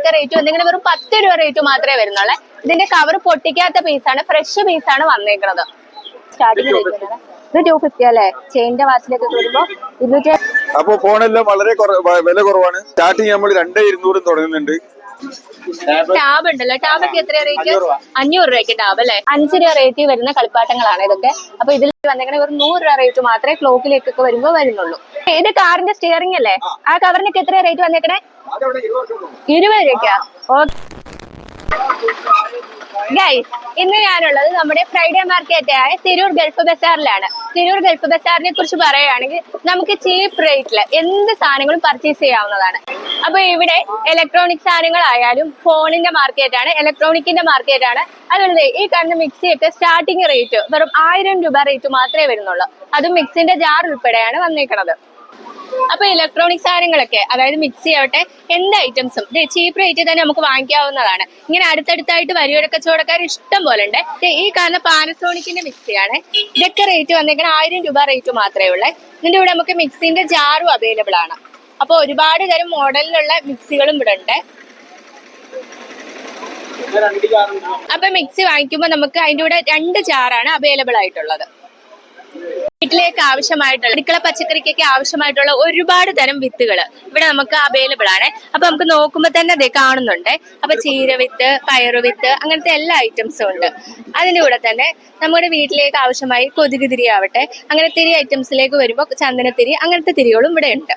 ഇതിനൊക്കെ റേറ്റ് വന്നിങ്ങനെ വെറും പത്ത് രൂപ റേറ്റ് മാത്രമേ വരുന്നുള്ളൂ. ഇതിന്റെ കവർ പൊട്ടിക്കാത്ത പീസാണ് ഫ്രഷ് പീസാണ് വന്നേക്കുന്നത് സ്റ്റാർട്ടിംഗ് റേറ്റ് ഇത് ടു ഫിഫ്റ്റി അല്ലേ? ചെയിന്റെ വാച്ചിലേക്ക് വരുമ്പോ ഇരുന്നൂറ്റി അപ്പൊ ഫോണെല്ലാം വളരെ കുറ- വില കുറവാണ്. സ്റ്റാർട്ടിങ് നമ്മൾ രണ്ടേ ഇരുന്നൂറും തുടങ്ങുന്നുണ്ട്. ടാബ് ഉണ്ടല്ലോ. ടാബ് ഒക്കെ എത്ര റേറ്റ് അഞ്ഞൂറ് രൂപയ്ക്ക് ടാബ് അല്ലെ? അഞ്ച് രൂപ റേറ്റ് വരുന്ന കളിപ്പാട്ടങ്ങളാണ് ഇതൊക്കെ. അപ്പൊ ഇതിൽ വന്നിങ്ങനെ ഒരു നൂറ് രൂപ റേറ്റ് മാത്രമേ ക്ലോക്കിലേക്കൊക്കെ വരുമ്പോ വരുന്നുള്ളൂ. ഇത് കാറിന്റെ സ്റ്റിയറിംഗ് അല്ലേ? ആ. കവറിനൊക്കെ എത്ര റേറ്റ് വന്നേക്കണേ? ഇരുപത് രൂപയ്ക്കാ? ഗൈസ് ഇന്ന് ഞാനുള്ളത് നമ്മുടെ ഫ്രൈഡേ മാർക്കറ്റ് ആയ തിരൂർ ഗൾഫ് ബസാറിലാണ് തിരൂർ ഗൾഫ് ബസാറിനെ കുറിച്ച് പറയുകയാണെങ്കിൽ നമുക്ക് ചീപ്പ് റേറ്റിൽ എന്ത് സാധനങ്ങളും പർച്ചേസ് ചെയ്യാവുന്നതാണ്. അപ്പൊ ഇവിടെ ഇലക്ട്രോണിക് സാധനങ്ങളായാലും ഫോണിന്റെ മാർക്കറ്റാണ് ഇലക്ട്രോണിക്കിന്റെ മാർക്കറ്റാണ് അതുകൊണ്ട് ഈ കാണുന്ന മിക്സിയൊക്കെ സ്റ്റാർട്ടിങ് റേറ്റ് വെറും ആയിരം രൂപ റേറ്റ് മാത്രമേ വരുന്നുള്ളൂ. അതും മിക്സിന്റെ ജാർ ഉൾപ്പെടെയാണ് വന്നേക്കണത്. അപ്പൊ ഇലക്ട്രോണിക് സാധനങ്ങളൊക്കെ അതായത് മിക്സി ആവട്ടെ എന്ത് ഐറ്റംസും ചീപ്പ് റേറ്റിൽ തന്നെ നമുക്ക് വാങ്ങിക്കാവുന്നതാണ്. ഇങ്ങനെ അടുത്തടുത്തായിട്ട് വരികയുടെ കച്ചവടക്കാർ ഇഷ്ടം പോലെ ഉണ്ട്. ഈ കാണുന്ന പാനസോണിക്കിന്റെ മിക്സിയാണ് ഇതൊക്കെ റേറ്റ് വന്നേക്കുന്ന ആയിരം രൂപ റേറ്റ് മാത്രമേ ഉള്ളൂ. ഇതിന്റെ കൂടെ നമുക്ക് മിക്സിന്റെ ജാറും അവൈലബിൾ ആണ്. അപ്പൊ ഒരുപാട് തരം മോഡലിലുള്ള മിക്സികളും ഇവിടെ ഉണ്ട്. അപ്പൊ മിക്സി വാങ്ങിക്കുമ്പോൾ നമുക്ക് അതിന്റെ കൂടെ രണ്ട് ജാറാണ് അവൈലബിൾ ആയിട്ടുള്ളത്. വീട്ടിലേക്ക് ആവശ്യമായിട്ടുള്ള അടുക്കള പച്ചക്കറിക്കൊക്കെ ആവശ്യമായിട്ടുള്ള ഒരുപാട് തരം വിത്തുകൾ ഇവിടെ നമുക്ക് അവൈലബിൾ ആണ്. അപ്പൊ നമുക്ക് നോക്കുമ്പോൾ തന്നെ അതേ കാണുന്നുണ്ട്. അപ്പൊ ചീര വിത്ത് പയർ വിത്ത് അങ്ങനത്തെ എല്ലാ ഐറ്റംസും ഉണ്ട്. അതിന്റെ കൂടെ തന്നെ നമ്മുടെ വീട്ടിലേക്ക് ആവശ്യമായി കൊതുക് തിരി ആവട്ടെ അങ്ങനെ തിരി ഐറ്റംസിലേക്ക് വരുമ്പോൾ ചന്ദനത്തിരി അങ്ങനത്തെ തിരികളും ഇവിടെ ഉണ്ട്.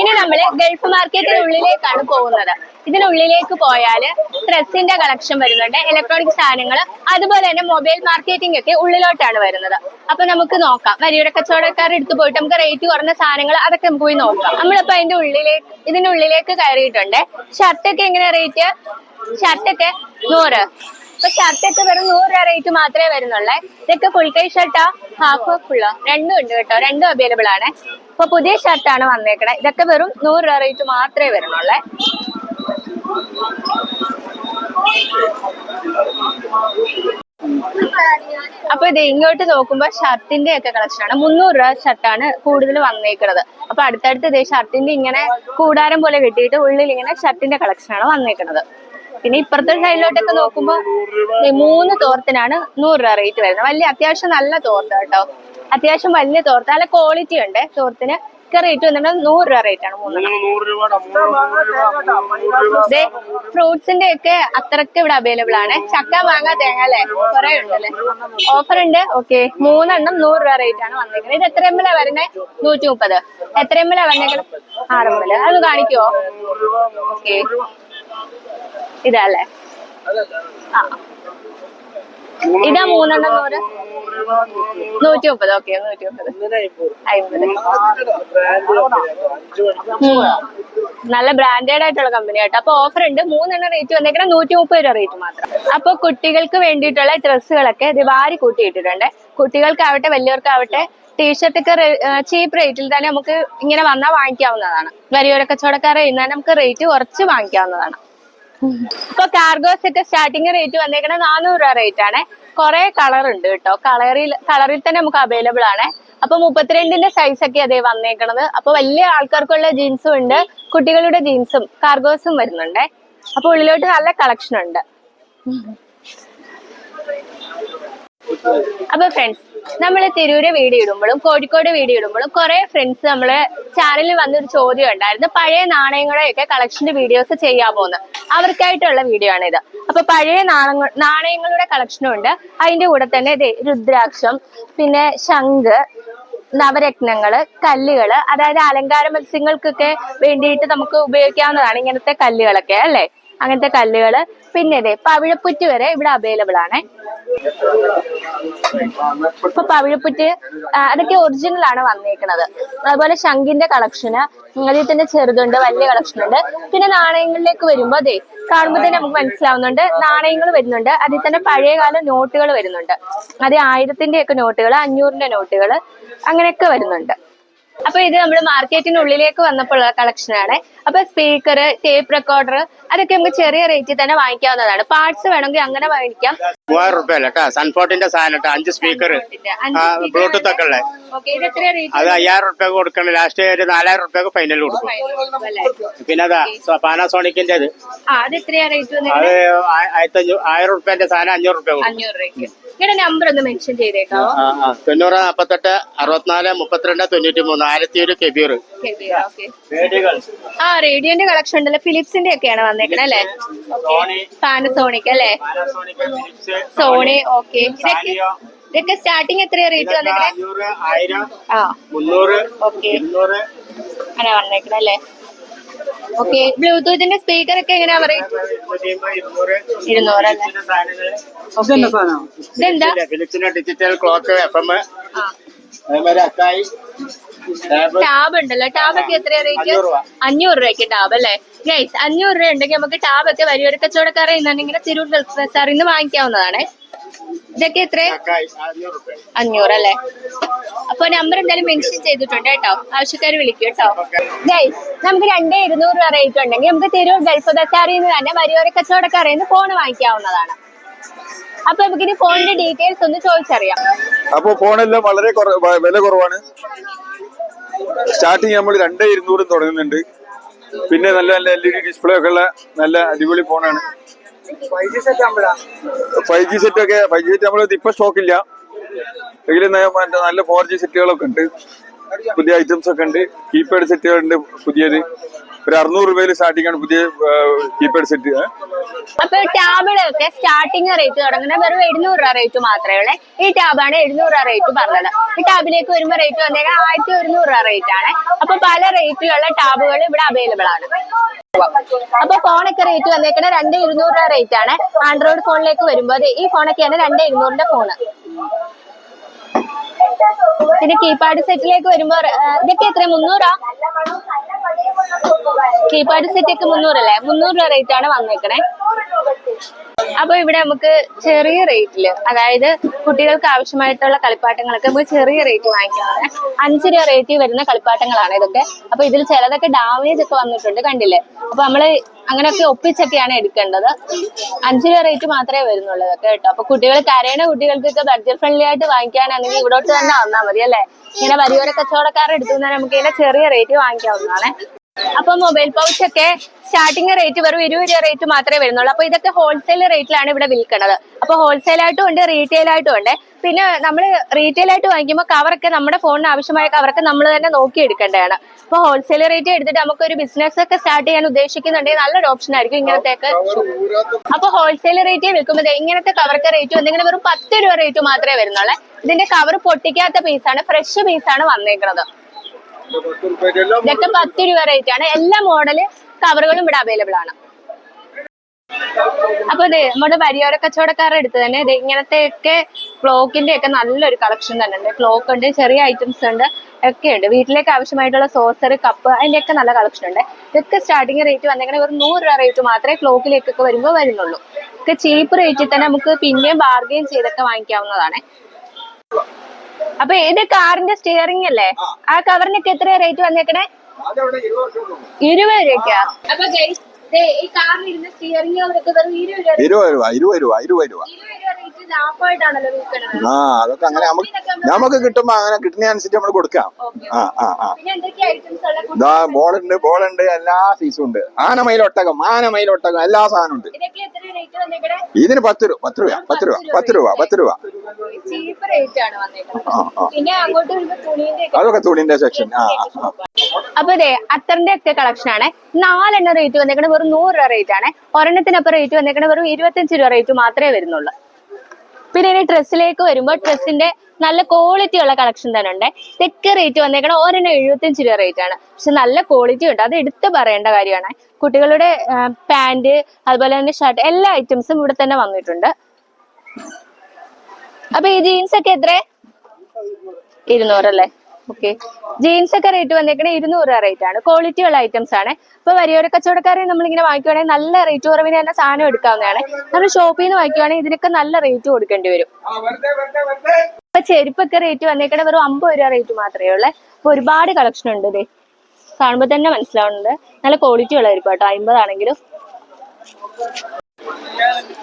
ഇനി നമ്മൾ ഗൾഫ് മാർക്കറ്റിനുള്ളിലേക്കാണ് പോകുന്നത്. ഇതിനുള്ളിലേക്ക് പോയാൽ ഡ്രസ്സിന്റെ കളക്ഷൻ വരുന്നുണ്ട് ഇലക്ട്രോണിക് സാധനങ്ങൾ അതുപോലെ തന്നെ മൊബൈൽ മാർക്കറ്റിംഗ് ഒക്കെ ഉള്ളിലോട്ടാണ് വരുന്നത്. അപ്പൊ നമുക്ക് നോക്കാം. വരിയുടെ കച്ചവടക്കാർ എടുത്തു പോയിട്ട് നമുക്ക് റേറ്റ് കുറഞ്ഞ സാധനങ്ങൾ അതൊക്കെ നമുക്ക് പോയി നോക്കാം. നമ്മളിപ്പോ അതിന്റെ ഉള്ളിലേക്ക് ഇതിനുള്ളിലേക്ക് കയറിയിട്ടുണ്ട് ഷർട്ടൊക്കെ എങ്ങനെ റേറ്റ് ഷർട്ടൊക്കെ നൂറ്. ഇപ്പൊ ഷർട്ടൊക്കെ വെറും നൂറ് രൂപ റേറ്റ് മാത്രമേ വരുന്നുള്ളേ. ഇതൊക്കെ ഫുൾ കൈ ഷർട്ടാ ഹാഫ് ഫുള്ളോ രണ്ടും ഉണ്ട് കേട്ടോ. രണ്ടും അവൈലബിൾ ആണ്. ഇപ്പൊ പുതിയ ആണ് വന്നേക്കണേ. ഇതൊക്കെ വെറും നൂറ് രൂപ റേറ്റ് മാത്രമേ വരുന്നുള്ളേ. അപ്പൊ ഇത് ഇങ്ങോട്ട് നോക്കുമ്പോ ഷർട്ടിന്റെ ഒക്കെ കളക്ഷൻ ആണ്. മുന്നൂറ് രൂപ ഷർട്ടാണ് കൂടുതൽ വന്നേക്കുന്നത് അപ്പൊ അടുത്തടുത്ത് ഇതേ ഷർട്ടിന്റെ ഇങ്ങനെ കൂടാരം പോലെ കെട്ടിയിട്ട് ഉള്ളിൽ ഇങ്ങനെ ഷർട്ടിന്റെ കളക്ഷൻ ആണ് വന്നേക്കുന്നത് പിന്നെ ഇപ്പുറത്തെ സൈഡിലോട്ടൊക്കെ നോക്കുമ്പോ മൂന്ന് തോർത്തിനാണ് നൂറ് രൂപ റേറ്റ് വരുന്നത്. വലിയ അത്യാവശ്യം നല്ല തോർത്ത് കേട്ടോ. അത്യാവശ്യം വലിയ തോർത്ത്. നല്ല ക്വാളിറ്റി ഉണ്ട്. തോർത്തിന് ഒക്കെ റേറ്റ് വന്നിട്ട് നൂറ് രൂപ റേറ്റ് ആണ് മൂന്ന് ദേ ഫ്രൂട്ട്സിന്റെ ഒക്കെ അത്രയ്ക്ക് ഇവിടെ അവൈലബിൾ ആണ്. ചക്ക മാങ്ങ തേങ്ങ അല്ലേ? കുറെ ഉണ്ടല്ലേ ഓഫർ ഉണ്ട്. ഓക്കെ മൂന്നെണ്ണം നൂറ് രൂപ റേറ്റ് ആണ് വന്നേക്കുന്നത് ഇത് എത്ര എമ്മിലാ വരുന്നത് നൂറ്റി മുപ്പത് എത്ര എമ്മിലാ വന്നേക്കുന്നത് ആറ് എം എൽ അത് കാണിക്കുവോ ഓക്കെ ഇതല്ലേ ആ. ഇതാ മൂന്നെണ്ണം നൂറ്. നൂറ്റി മുപ്പത് ഓക്കെ നൂറ്റി മുപ്പത് അമ്പത് നല്ല ബ്രാൻഡഡ് ആയിട്ടുള്ള കമ്പനി ആട്ടോ. അപ്പൊ ഓഫർ ഉണ്ട്. മൂന്നെണ്ണം റേറ്റ് വന്നേക്കണം നൂറ്റി മുപ്പത് രൂപ റേറ്റ് മാത്രം. അപ്പൊ കുട്ടികൾക്ക് വേണ്ടിയിട്ടുള്ള ഡ്രസ്സുകളൊക്കെ ഇത് വാരി കൂട്ടിയിട്ടിട്ടുണ്ട്. കുട്ടികൾക്കാവട്ടെ വലിയവർക്കാവട്ടെ ടീഷർട്ട് ഒക്കെ ചീപ്പ് റേറ്റിൽ തന്നെ നമുക്ക് ഇങ്ങനെ വന്നാൽ വാങ്ങിക്കാവുന്നതാണ്. വലിയൊരു കച്ചവടക്കാരെ ഇന്ന് നമുക്ക് റേറ്റ് കുറച്ച് വാങ്ങിക്കാവുന്നതാണ്. ഇപ്പൊ കാർഗോ സെറ്റ് സ്റ്റാർട്ടിങ് റേറ്റ് വന്നേക്കണേ നാനൂറ് രൂപ റേറ്റ് ആണ്. കുറെ കളർ ഉണ്ട് കേട്ടോ. കളറിൽ കളറിൽ തന്നെ നമുക്ക് അവൈലബിൾ ആണ്. അപ്പൊ മുപ്പത്തിരണ്ടിന്റെ സൈസ് ഒക്കെ അതേ വന്നേക്കണത്. അപ്പൊ വലിയ ആൾക്കാർക്കുള്ള ജീൻസും ഉണ്ട്. കുട്ടികളുടെ ജീൻസും കാർഗോസും വരുന്നുണ്ട്. അപ്പൊ ഉള്ളിലോട്ട് നല്ല കളക്ഷൻ ഉണ്ട്. അപ്പൊ ഫ്രണ്ട്സ് നമ്മൾ തിരൂര് വീഡിയോ ഇടുമ്പോഴും കോഴിക്കോട് വീഡിയോ ഇടുമ്പോഴും കുറെ ഫ്രണ്ട്സ് നമ്മളെ ചാനലിൽ വന്നൊരു ചോദ്യം ഉണ്ടായിരുന്നു. പഴയ നാണയങ്ങളുടെയൊക്കെ കളക്ഷന്റെ വീഡിയോസ് ചെയ്യാൻ പോകുന്നത് അവർക്കായിട്ടുള്ള വീഡിയോ ആണ് ഇത് അപ്പൊ പഴയ നാണയങ്ങൾ നാണയങ്ങളുടെ കളക്ഷനും ഉണ്ട്. അതിന്റെ കൂടെ തന്നെ രുദ്രാക്ഷം പിന്നെ ശംഖ് നവരത്നങ്ങൾ കല്ലുകൾ അതായത് അലങ്കാര മത്സ്യങ്ങൾക്കൊക്കെ വേണ്ടിയിട്ട് നമുക്ക് ഉപയോഗിക്കാവുന്നതാണ് ഇങ്ങനത്തെ കല്ലുകളൊക്കെ അല്ലേ? അങ്ങനത്തെ കല്ലുകൾ. പിന്നെ ഇതേ പവിഴപ്പുറ്റ് വരെ ഇവിടെ അവൈലബിൾ ആണ്. ഇപ്പൊ പവിഴപ്പുറ്റ് അതൊക്കെ ഒറിജിനൽ ആണ് വന്നേക്കുന്നത് അതുപോലെ ശംഖിന്റെ കളക്ഷന് അതിൽ തന്നെ ചെറുതുണ്ട് വലിയ കളക്ഷൻ ഉണ്ട്. പിന്നെ നാണയങ്ങളിലേക്ക് വരുമ്പോ അതെ കാണുമ്പോൾ തന്നെ നമുക്ക് മനസ്സിലാവുന്നുണ്ട് നാണയങ്ങൾ വരുന്നുണ്ട്. അതിൽ തന്നെ പഴയകാല നോട്ടുകൾ വരുന്നുണ്ട്. അത് ആയിരത്തിന്റെ ഒക്കെ നോട്ടുകൾ അഞ്ഞൂറിന്റെ നോട്ടുകൾ അങ്ങനെയൊക്കെ വരുന്നുണ്ട്. അപ്പൊ ഇത് നമ്മൾ മാർക്കറ്റിനുള്ളിലേക്ക് കളക്ഷൻ ആണ്. അപ്പൊ സ്പീക്കർ ടേപ്പ് റെക്കോർഡർ അതൊക്കെ നമുക്ക് ചെറിയ റേറ്റിൽ തന്നെ വാങ്ങിക്കാവുന്നതാണ്. പാർട്സ് വേണമെങ്കിൽ അങ്ങനെ വാങ്ങിക്കാം. മൂവായിരം റുപ്യ അല്ലേ? സൺഫോർട്ടിന്റെ സാധനം അഞ്ച് സ്പീക്കർ ബ്ലൂടൂത്ത് ഒക്കെ ഉള്ളത് അത് അയ്യായിരം റുപ്യ കൊടുക്കണം. ലാസ്റ്റ് ഒരു നാലായിരം റുപ്യ ഫൈനൽ കൊടുക്കും. പിന്നെ അതാ പാനാസോണിക്കിന്റെ അത് ആയിരത്തി ആയിരം റുപ്യന്റെ സാധനം അഞ്ഞൂറ് റുപ്യ കൊടുക്കും. നിങ്ങളുടെ നമ്പർ ഒന്ന് മെൻഷൻ ചെയ്തേക്കാവോ ആ. തൊണ്ണൂറ് നാപ്പത്തെട്ട് അറുപത്തിനാല് മുപ്പത്തിരണ്ട് തൊണ്ണൂറ്റി മൂന്ന് ആയിരത്തി ഒരു കെബീർ ആ റേഡിയോന്റെ കളക്ഷൻ ഉണ്ടല്ലോ. ഫിലിപ്സിന്റെ ഒക്കെയാണ് വന്നേക്കണേ അല്ലേ? സോണി പാനസോണിക് അല്ലേ? സോണി ഓക്കെ ഇതൊക്കെ ഇതൊക്കെ സ്റ്റാർട്ടിങ് എത്രയാ റേറ്റ് വന്നേക്കണേ? ആ. മുന്നൂറ് ഓക്കെ അങ്ങനെ വന്നേക്കണേ അല്ലേ? ഓക്കെ ബ്ലൂടൂത്തിന്റെ സ്പീക്കർ ഒക്കെ എങ്ങനെയാ പറയും? ഇരുന്നൂറ് ഇതെന്താ ഫിലിപ്സിന്റെ ഡിജിറ്റൽ ക്ലോക്ക് എഫ് എം ആ. അതേമാതിരി അക്കായി ടാബ്. ടാബ് ഉണ്ടല്ലോ. ടാബ് ഒക്കെ എത്ര റേറ്റ്? അഞ്ഞൂറ് രൂപ. അഞ്ഞൂറ് രൂപയ്ക്ക് ടാബ് അല്ലേ? ഗൈസ് അഞ്ഞൂറ് രൂപ ഉണ്ടെങ്കിൽ നമുക്ക് ടാബ് ഒക്കെ വരിയൊരു കച്ചവടക്കാരെ ഇങ്ങനെ തിരൂർ ബസാറിൽ നിന്ന് വാങ്ങിക്കാവുന്നതാണ്. ഇതൊക്കെ എത്ര? അക്കായി അഞ്ഞൂറ് അല്ലെ അല്ലേ അപ്പൊ നമ്പർ എന്തായാലും മെൻഷൻ ചെയ്തിട്ടുണ്ട് കേട്ടോ. ആവശ്യക്കാർ വിളിക്കും കേട്ടോ. നമുക്ക് രണ്ടേ ഇരുന്നൂറ് രൂപ റേറ്റ് ഉണ്ടെങ്കിൽ നമുക്ക് തിരൂർ ഗൾഫ് ബസാറിൽ നിന്ന് തന്നെ വരിയോര കച്ചവടക്കാരിൽ നിന്ന് ഫോൺ വാങ്ങിക്കാവുന്നതാണ്. അപ്പൊ നമുക്ക് ഇനി ഫോണിന്റെ ഡീറ്റെയിൽസ് ഒന്ന് ചോദിച്ചറിയാം. അപ്പൊ ഫോണെല്ലാം വളരെ വില കുറവാണ്. സ്റ്റാർട്ടിങ് നമ്മൾ രണ്ടേ ഇരുന്നൂറും തുടങ്ങുന്നുണ്ട്. പിന്നെ നല്ല നല്ല എൽ ഇ ഡി ഡിസ്പ്ലേ ഒക്കെ ഉള്ള നല്ല അടിപൊളി ഫോണാണ് ഫൈവ് ജി സെറ്റ് ഒക്കെ ഫൈവ് ജി സെറ്റ് നമ്മൾ ഇപ്പൊ സ്റ്റോക്ക് ഇല്ല. എങ്കിലും നല്ല ഫോർ ജി സെറ്റുകളൊക്കെ ഉണ്ട്. പുതിയ ഐറ്റംസ് ഒക്കെ ഉണ്ട്. കീപാഡ് സെറ്റുകളുണ്ട് പുതിയത്. ഒരു അറുന്നൂറ് രൂപയിൽ സ്റ്റാർട്ടിംഗ് ആണ് പുതിയ കീപാഡ് സെറ്റ് അപ്പൊ ടാബിലൊക്കെ സ്റ്റാർട്ടിങ് റേറ്റ് തുടങ്ങുന്നത് വെറും എഴുന്നൂറ് രൂപ റേറ്റ് മാത്രമേ ഉള്ളൂ. ഈ ടാബാണ് എഴുന്നൂറ് രൂപ റേറ്റ് പറഞ്ഞത്. ഈ ടാബിലേക്ക് വരുമ്പോൾ റേറ്റ് വന്നേക്കാൻ ആയിരത്തി ഒരുന്നൂറ് രൂപ റേറ്റ് ആണ്. അപ്പൊ പല റേറ്റിലുള്ള ടാബുകൾ ഇവിടെ അവൈലബിൾ ആണ്. അപ്പൊ ഫോണൊക്കെ റേറ്റ് വന്നേക്കണ രണ്ട് ഇരുന്നൂറ് രൂപ റേറ്റ് ആണ്. ആൻഡ്രോയിഡ് ഫോണിലേക്ക് വരുമ്പോൾ ഈ ഫോണൊക്കെയാണ് രണ്ട് ഇരുന്നൂറിന്റെ ഫോണ് പിന്നെ കീപാഡ് സെറ്റിലേക്ക് വരുമ്പോ ഇതൊക്കെ എത്ര മുന്നൂറാ? കീപാഡ് സെറ്റ് ഒക്കെ മുന്നൂറല്ലേ? മുന്നൂറ് രൂപ റേറ്റ് ആണ് വന്നേക്കണേ. അപ്പൊ ഇവിടെ നമുക്ക് ചെറിയ റേറ്റിൽ അതായത് കുട്ടികൾക്ക് ആവശ്യമായിട്ടുള്ള കളിപ്പാട്ടങ്ങളൊക്കെ നമുക്ക് ചെറിയ റേറ്റ് വാങ്ങിക്കാവുന്ന അഞ്ച് രൂപ റേറ്റിൽ വരുന്ന കളിപ്പാട്ടങ്ങളാണ് ഇതൊക്കെ. അപ്പൊ ഇതിൽ ചിലതൊക്കെ ഡാമേജ് ഒക്കെ വന്നിട്ടുണ്ട് കണ്ടില്ലേ? അപ്പൊ നമ്മൾ അങ്ങനെയൊക്കെ ഒപ്പിച്ചൊക്കെയാണ് എടുക്കേണ്ടത്. അഞ്ച് രൂപ റേറ്റ് മാത്രമേ വരുന്നുള്ളൂ ഇതൊക്കെ കേട്ടോ. അപ്പൊ കുട്ടികൾ കരയണ കുട്ടികൾക്കൊക്കെ ബഡ്ജറ്റ് ഫ്രണ്ട്ലി ആയിട്ട് വാങ്ങിക്കാനാണെങ്കിൽ ഇവിടോട്ട് തന്നെ വന്നാൽ മതി അല്ലേ? ഇങ്ങനെ വലിയ കച്ചവടക്കാരെ എടുത്തു നമുക്ക് ഇങ്ങനെ ചെറിയ റേറ്റ് വാങ്ങിക്കാവുന്നതാണ്. അപ്പൊ മൊബൈൽ പൗച്ച് ഒക്കെ സ്റ്റാർട്ടിംഗ് റേറ്റ് വെറും ഇരുപത് രൂപ റേറ്റ് മാത്രമേ വരുന്നുള്ളൂ. അപ്പൊ ഇതൊക്കെ ഹോൾസെയിൽ റേറ്റിലാണ് ഇവിടെ വിൽക്കുന്നത് അപ്പൊ ഹോൾസെയിൽ ആയിട്ടും ഉണ്ട് റീറ്റെയിൽ ആയിട്ടും ഉണ്ട്. പിന്നെ നമ്മൾ റീറ്റെയിൽ ആയിട്ട് വാങ്ങിക്കുമ്പോൾ കവറൊക്കെ നമ്മുടെ ഫോണിന് ആവശ്യമായ കവറൊക്കെ നമ്മൾ തന്നെ നോക്കി എടുക്കേണ്ടതാണ് അപ്പൊ ഹോൾസെയിൽ റേറ്റ് എടുത്തിട്ട് നമുക്ക് ഒരു ബിസിനസ് ഒക്കെ സ്റ്റാർട്ട് ചെയ്യാൻ ഉദ്ദേശിക്കുന്നുണ്ടെങ്കിൽ നല്ലൊരു ഓപ്ഷൻ ആയിരിക്കും ഇങ്ങനത്തെയൊക്കെ. അപ്പൊ ഹോൾസെയിൽ റേറ്റ് വിൽക്കുമ്പോൾ ഇങ്ങനത്തെ കവറൊക്കെ റേറ്റ് വന്നിങ്ങനെ വെറും പത്ത് രൂപ റേറ്റ് മാത്രമേ വരുന്നുള്ളൂ. ഇതിന്റെ കവർ പൊട്ടിക്കാത്ത പീസാണ് ഫ്രഷ് പീസാണ് വന്നേക്കുന്നത് ഇതൊക്കെ പത്ത് രൂപ റേറ്റ് ആണ്. എല്ലാ മോഡൽ കവറുകളും ഇവിടെ അവൈലബിൾ ആണ്. അപ്പൊ ഇത് നമ്മുടെ വരിയോര കച്ചവടക്കാരുടെ അടുത്ത് തന്നെ ഇത് ഇങ്ങനത്തെ ഒക്കെ ക്ലോക്കിന്റെ ഒക്കെ നല്ലൊരു കളക്ഷൻ തന്നെ ഉണ്ട്. ക്ലോക്ക് ഉണ്ട് ചെറിയ ഐറ്റംസ് ഉണ്ട് ഒക്കെ ഉണ്ട്. വീട്ടിലേക്ക് ആവശ്യമായിട്ടുള്ള സോസർ കപ്പ് അതിന്റെ ഒക്കെ നല്ല കളക്ഷൻ ഉണ്ട്. ഇതൊക്കെ സ്റ്റാർട്ടിങ് റേറ്റ് വന്നെങ്കിൽ ഒരു നൂറ് രൂപ റേറ്റ് മാത്രമേ ക്ലോക്കിലേക്കൊക്കെ വരുമ്പോൾ വരുന്നുള്ളൂ. ഒക്കെ ചീപ്പ് റേറ്റിൽ തന്നെ നമുക്ക് പിന്നെയും ബാർഗെയിൻ ചെയ്തൊക്കെ വാങ്ങിക്കാവുന്നതാണ്. അപ്പൊ ഇത് കാറിന്റെ സ്റ്റിയറിംഗ് അല്ലേ? ആ. കവറിനൊക്കെ എത്ര റേറ്റ് വന്നേക്കണേ? ഇരുപത് രൂപയ്ക്കാ? അപ്പൊ ഈ കാറിൽ ഇരുന്ന സ്റ്റിയറിംഗ് അവരൊക്കെ വെറും ഇരുപത് രൂപ ഇരുപത് രൂപ ഇരുപത് രൂപ ഇരുപത് രൂപ. ഇരുപത് രൂപ റേറ്റ് ലാഭമായിട്ടാണല്ലോ വിൽക്കണത്. ആ അതൊക്കെ അങ്ങനെ നമുക്ക് നമുക്ക് കിട്ടുമ്പോ അങ്ങനെ കിട്ടുന്ന അനുസരിച്ച് നമ്മൾ കൊടുക്കാം ആ ആ ആ. പിന്നെ എന്തൊക്കെ ഐറ്റംസ് ഉള്ള ഇതാ ബോളുണ്ട് ബോളുണ്ട് എല്ലാ സൈസും ഉണ്ട്. ആനമയിലൊട്ടകം ആനമയിലൊട്ടകം എല്ലാ സാധനവും ഉണ്ട്. ഇതൊക്കെ എത്ര റേറ്റ് വന്നേക്കണേ? ഇതിന് പത്ത് രൂപ പത്ത് രൂപ പത്ത് രൂപ പത്ത് രൂപ പത്ത് രൂപ. ചീപ്പ് റേറ്റ് ആണ് വന്നിട്ടുള്ളത് ആ ആ. പിന്നെ അങ്ങോട്ട് വരുമ്പോ തുണിന്റെ ഒക്കെ അതൊക്കെ തുണിന്റെ സെക്ഷൻ ആ അപ്പൊ അത്തറിന്റെ ഒക്കെ കളക്ഷൻ ആണ്. നാലെണ്ണം റേറ്റ് വന്നേക്കണത് വെറും നൂറ് രൂപ റേറ്റ് ആണ്. ഒരെണ്ണത്തിനപ്പം റേറ്റ് വന്നേക്കണേ വെറും ഇരുപത്തഞ്ച് രൂപ റേറ്റ് മാത്രമേ വരുന്നുള്ളൂ. പിന്നെ ഇനി ഡ്രസ്സിലേക്ക് വരുമ്പോൾ ഡ്രസ്സിന്റെ നല്ല ക്വാളിറ്റി ഉള്ള കളക്ഷൻ തന്നെ ഉണ്ട്. തെക്ക് റേറ്റ് വന്നേക്കണ ഒരെണ്ണം എഴുപത്തഞ്ച് രൂപ റേറ്റ് ആണ്. പക്ഷെ നല്ല ക്വാളിറ്റി ഉണ്ട്. അത് എടുത്തു പറയേണ്ട കാര്യമാണ്. കുട്ടികളുടെ പാന്റ് അതുപോലെ തന്നെ ഷർട്ട് എല്ലാ ഐറ്റംസും ഇവിടെ തന്നെ വന്നിട്ടുണ്ട്. അപ്പൊ ഈ ജീൻസ് ഒക്കെ എത്ര ഇരുന്നൂറല്ലേ ഓക്കെ ജീൻസ് ഒക്കെ റേറ്റ് വന്നേക്കണേ ഇരുന്നൂറ് രൂപ റേറ്റ് ആണ്. ക്വാളിറ്റി ഉള്ള ഐറ്റംസ് ആണ്. ഇപ്പൊ വരിയോര കച്ചവടക്കാരെ നമ്മൾ ഇങ്ങനെ വാങ്ങിക്കുവാണെങ്കിൽ നല്ല റേറ്റ് കുറവിന് തന്നെ സാധനം എടുക്കാവുന്നതാണ്. നമ്മൾ ഷോപ്പിൽ നിന്ന് വാങ്ങിക്കുവാണെങ്കിൽ ഇതിനൊക്കെ നല്ല റേറ്റ് കൊടുക്കേണ്ടി വരും. ഇപ്പൊ ചെരുപ്പൊക്കെ റേറ്റ് വന്നേക്കണേ വെറും അമ്പത് രൂപ റേറ്റ് മാത്രമേ ഉള്ളേ. അപ്പൊ ഒരുപാട് കളക്ഷൻ ഉണ്ട് ഇതേ. കാണുമ്പോ തന്നെ മനസ്സിലാവുന്നുണ്ട്. നല്ല ക്വാളിറ്റി ഉള്ളതായിരിക്കും കേട്ടോ അമ്പതാണെങ്കിലും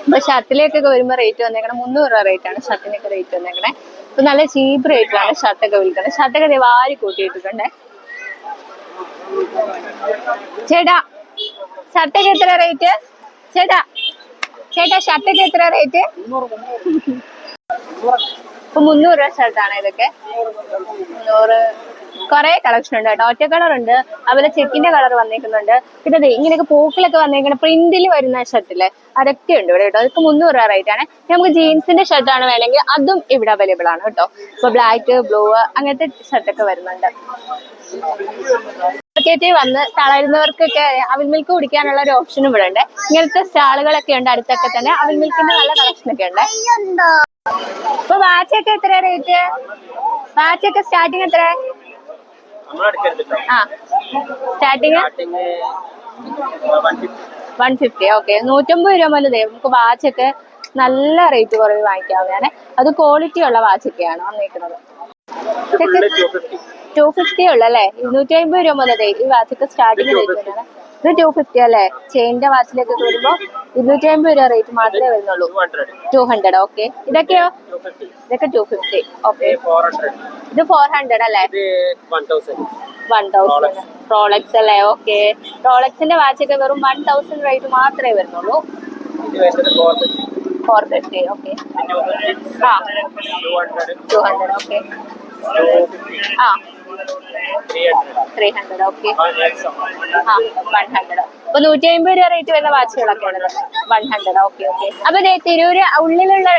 ഇപ്പൊ ഷർട്ടിലേക്കൊക്കെ വരുമ്പോ റേറ്റ് വന്നേക്കണേ മുന്നൂറ് രൂപ റേറ്റ് ആണ്. ഷർട്ടിനൊക്കെ റേറ്റ് വന്നേക്കണേ. ഇപ്പൊ നല്ല ചീപ്പ് റേറ്റിലാണ് ഷർട്ടൊക്കെ വിൽക്കുന്നത് ഷർട്ടൊക്കെ വാരി കൂട്ടിയിട്ടിട്ടുണ്ടേ. ചേട്ടാ ഷർട്ടൊക്കെ എത്ര റേറ്റ് ചേട്ടാ ചേട്ടാ ഷർട്ടൊക്കെ എത്ര റേറ്റ് ഇപ്പൊ മുന്നൂറ് രൂപ ഷർട്ടാണ് ഇതൊക്കെ. മുന്നൂറ് കുറെ കളക്ഷൻ ഉണ്ട് കേട്ടോ. ഒറ്റ കളർ ഉണ്ട്. അതുപോലെ ചെക്കിന്റെ കളർ വന്നേക്കുന്നുണ്ട്. പിന്നെ ഇങ്ങനെയൊക്കെ പൂക്കളൊക്കെ വന്നേക്കുന്ന പ്രിന്റിൽ വരുന്ന ഷർട്ടിൽ അതൊക്കെ ഉണ്ട് ഇവിടെ കേട്ടോ. അതൊക്കെ മുന്നൂറ് രൂപ റേറ്റ് ആണ്. നമുക്ക് ജീൻസിന്റെ ആണ് വേണമെങ്കിൽ അതും ഇവിടെ അവൈലബിൾ ആണ് കേട്ടോ. ഇപ്പൊ ബ്ലാക്ക് ബ്ലൂ അങ്ങനത്തെ ഷർട്ടൊക്കെ വരുന്നുണ്ട്. വന്ന് തളരുന്നവർക്കൊക്കെ അവിൽ മിൽക്ക് കുടിക്കാനുള്ള ഒരു ഓപ്ഷൻ ഇവിടെ ഉണ്ട്. ഇങ്ങനത്തെ സ്റ്റാളുകളൊക്കെ ഉണ്ട് അടുത്തൊക്കെ തന്നെ. അവിൽ മിൽക്കിന്റെ നല്ല കളക്ഷൻ ഒക്കെ ഉണ്ട്. ഇപ്പൊ വാച്ചൊക്കെ എത്ര റേറ്റ് വാച്ചൊക്കെ സ്റ്റാർട്ടിങ് എത്ര ആ. സ്റ്റാർട്ടിങ് വൺ ഫിഫ്റ്റി ഓക്കെ നൂറ്റമ്പത് രൂപ മുതൽ നമുക്ക് വാച്ചൊക്കെ നല്ല റേറ്റ് കുറവ് വാങ്ങിക്കാവുന്നതാണ്. അത് ക്വാളിറ്റി ഉള്ള വാച്ചൊക്കെയാണ് വന്നിരിക്കുന്നത്. ടു ഫിഫ്റ്റി ഉള്ളല്ലേ? ഇരുന്നൂറ്റി അമ്പത് രൂപ മുതൽ ഈ വാച്ചൊക്കെ സ്റ്റാർട്ടിങ് റേറ്റ് ഇത് ടു ഫിഫ്റ്റി അല്ലേ ചെയിന്റെ വാച്ചിലേക്ക് വരുമ്പോ ഇരുന്നൂറ്റി അമ്പത് രൂപ റേറ്റ് മാത്രമേ വരുന്നുള്ളൂ. ടു ഹൺഡ്രഡ് ഓക്കെ ഇതൊക്കെയോ? ഇതൊക്കെ ടു ഫിഫ്റ്റി ഓക്കെ ഇത് ഫോർ ഹൺഡ്രഡ് അല്ലേ? വൺ തൗസൻഡ് റോളക്സ് അല്ലേ? ഓക്കെ റോളക്സിന്റെ വാച്ചൊക്കെ വെറും വൺ തൗസൻഡ് റേറ്റ് മാത്രമേ വരുന്നുള്ളൂ. ഫോർ ഫിഫ്റ്റി ഓക്കെ ആ. ടു ഹൺഡ്രഡ് ഓക്കെ ആ. ത്രീ ഹൺഡ്രഡ് ഓക്കെ ആ വൺ ഹൺഡ്രഡ് അപ്പൊ നൂറ്റി അമ്പത് രൂപ റേറ്റ് വരുന്ന വാച്ചുകളൊക്കെ ഉള്ളത് വൺ ഹൺഡ്രഡ് ഓക്കെ ഓക്കെ അപ്പൊ തിരൂര് ഉള്ളിലുള്ള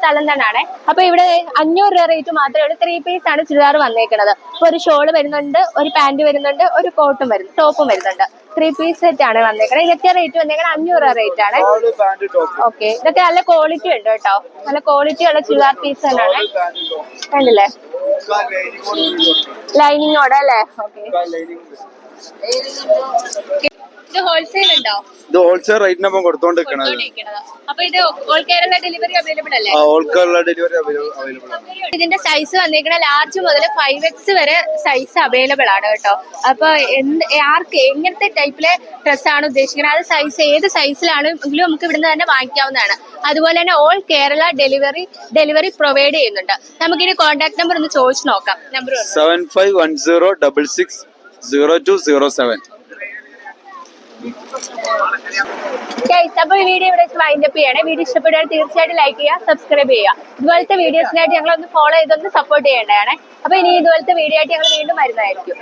സ്ഥലം തന്നെയാണ് അപ്പൊ ഇവിടെ അഞ്ഞൂറ് രൂപ റേറ്റ് മാത്രമേ ഉള്ളൂ. ത്രീ പീസ് ആണ് ചുരിദാർ വന്നേക്കുന്നത് അപ്പൊ ഒരു ഷോൾ വരുന്നുണ്ട് ഒരു പാന്റ് വരുന്നുണ്ട് ഒരു കോട്ടും വരുന്നു ടോപ്പും വരുന്നുണ്ട്. ത്രീ പീസ് സെറ്റ് ആണ് വന്നേക്കുന്നത് ഇതൊക്കെ റേറ്റ് വന്നേക്കുന്നത് അഞ്ഞൂറ് രൂപ റേറ്റ് ആണ്. ഓക്കെ ഇതൊക്കെ നല്ല ക്വാളിറ്റി ഉണ്ട് കേട്ടോ. നല്ല ക്വാളിറ്റി ഉള്ള ചുരിദാർ പീസ് തന്നെയാണ്. കണ്ടില്ലേ? ലൈനിങ്ങോടെ അല്ലേ? ഓക്കെ ഇത് ഹോൾസെയിൽ ഉണ്ടോ? ഇത് ഹോൾസെയിൽ റേറ്റിനൊപ്പം കൊടുത്തോണ്ടിരിക്കണത്. അപ്പൊ ഇത് ഓൾ കേരള ഡെലിവറി അവൈലബിൾ അല്ലേ? ഓൾ കേരള ഡെലിവറി അവൈലബിൾ ആണ്. ഇതിന്റെ സൈസ് വന്നിരിക്കുന്ന ലാർജ് മുതൽ ഫൈവ് എക്സ് വരെ സൈസ് അവൈലബിൾ ആണ് കേട്ടോ. അപ്പൊ എന്ത് ആർക്ക് എങ്ങനത്തെ ടൈപ്പിലെ ഡ്രസ് ആണ് ഉദ്ദേശിക്കുന്നത് അത് സൈസ് ഏത് സൈസിലാണ് എങ്കിലും നമുക്ക് ഇവിടുന്ന് തന്നെ വാങ്ങിക്കാവുന്നതാണ്. അതുപോലെ തന്നെ all Kerala delivery delivery provide ചെയ്യുന്നുണ്ട്. നമുക്കിനി കോൺടാക്ട് നമ്പർ ഒന്ന് ചോദിച്ചു നോക്കാം. Number seven five one zero double six zero two zero seven അപ്പൊ ഈ വീഡിയോ ഇവിടെ വൈൻഡ് അപ്പ് ചെയ്യണേ. വീഡിയോ ഇഷ്ടപ്പെട്ടാൽ തീർച്ചയായിട്ടും ലൈക്ക് ചെയ്യുക സബ്സ്ക്രൈബ് ചെയ്യുക. ഇതുപോലത്തെ വീഡിയോസിനായിട്ട് ഞങ്ങൾ ഒന്ന് ഫോളോ ചെയ്തൊന്ന് സപ്പോർട്ട് ചെയ്യേണ്ടതാണ്. അപ്പൊ ഇനി ഇതുപോലത്തെ വീഡിയോ ആയിട്ട് ഞങ്ങൾ വീണ്ടും വരുന്നതായിരിക്കും.